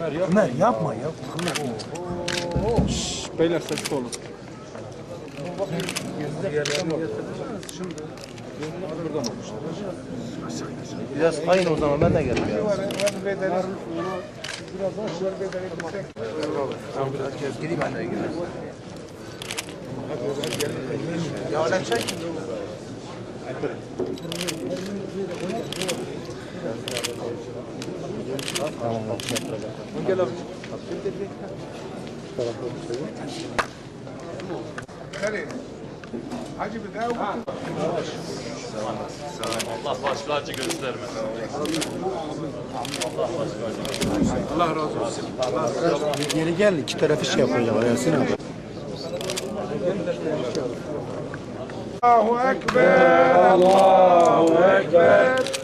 Ömer yapma ya. Beyler sesli olun. Biraz kayın o zaman ben de geldim ya. Herkes gideyim ben de gideyim. Ya öyle çek. Gel abi. Hacı bir daha Allah başka acı göstermesin. Geri gel iki tarafı şey yapacağım Yasin abi. Allahu Ekber. Allahu Ekber.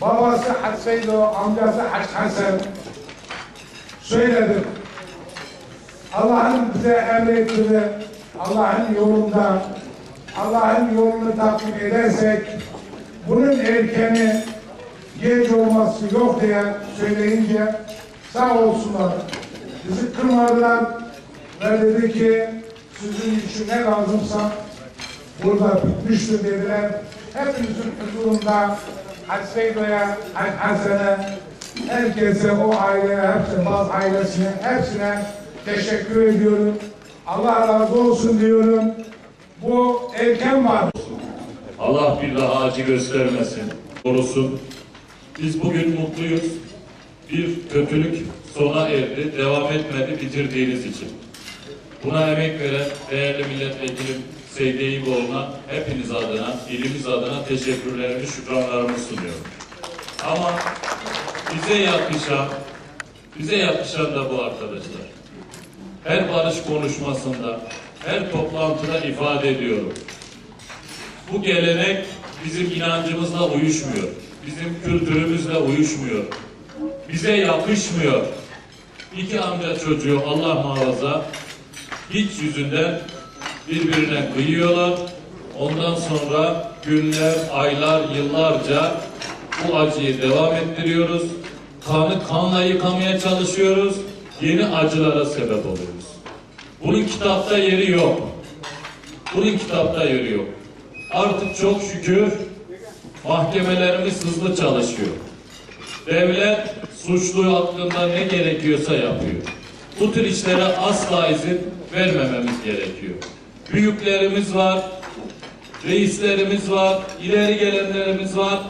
Babası Hac Seydo, amcası Hac Hasan söyledi. Allah'ın bize emrettiğini, Allah'ın yolunda, Allah'ın yolunu takip edersek, bunun erkeni geç olması yok diye söyleyince sağ olsunlar. Bizi kırmadılar ve dedi ki sizin için ne lazımsa burada bitmiştir dediler. Hepimizin huzurunda Hac Seydo'ya, Hac Hasan'a, herkese, o aileye, hepsine, Baz ailesine, hepsine teşekkür ediyorum. Allah razı olsun diyorum. Bu erken var. Allah bir daha acı göstermesin, korusun. Biz bugün mutluyuz. Bir kötülük sona erdi, devam etmedi bitirdiğiniz için. Buna emek veren değerli milletvekilim Seydi Eyüboğlu'na hepiniz adına, ilimiz adına teşekkürlerimi, şükranlarımı sunuyorum. Ama bize yakışan, bize yakışan da bu arkadaşlar. Her barış konuşmasında, her toplantıda ifade ediyorum. Bu gelenek bizim inancımızla uyuşmuyor. Bizim kültürümüzle uyuşmuyor. Bize yakışmıyor. İki amca çocuğu Allah muhafaza hiç yüzünden birbirine kıyıyorlar. Ondan sonra günler, aylar, yıllarca bu acıyı devam ettiriyoruz. Kanı kanla yıkamaya çalışıyoruz. Yeni acılara sebep oluyoruz. Bunun kitapta yeri yok. Bunun kitapta yeri yok. Artık çok şükür mahkemelerimiz hızlı çalışıyor. Devlet suçlu hakkında ne gerekiyorsa yapıyor. Bu tür işlere asla izin vermememiz gerekiyor. Büyüklerimiz var, reislerimiz var, ileri gelenlerimiz var.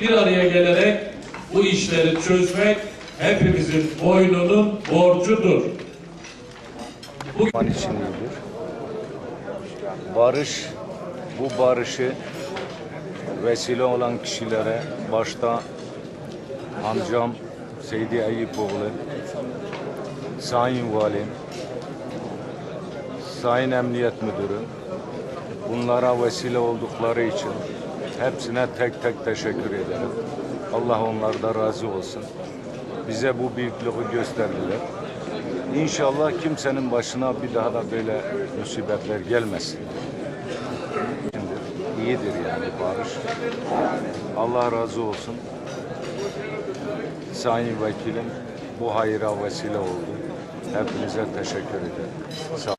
Bir araya gelerek bu işleri çözmek hepimizin boynunun borcudur. Zaman içindedir. Barış, bu barışı vesile olan kişilere başta amcam Seydi Eyüpoğlu, Sayın Valim, Sayın Emniyet Müdürü, bunlara vesile oldukları için hepsine tek tek teşekkür ederim. Allah onlardan razı olsun. Bize bu büyüklüğü gösterdiler. İnşallah kimsenin başına bir daha da böyle musibetler gelmesin. Şimdi iyidir yani barış. Allah razı olsun. Sayın Vekilim bu hayra vesile oldu. Hepinize teşekkür ederim. Sağ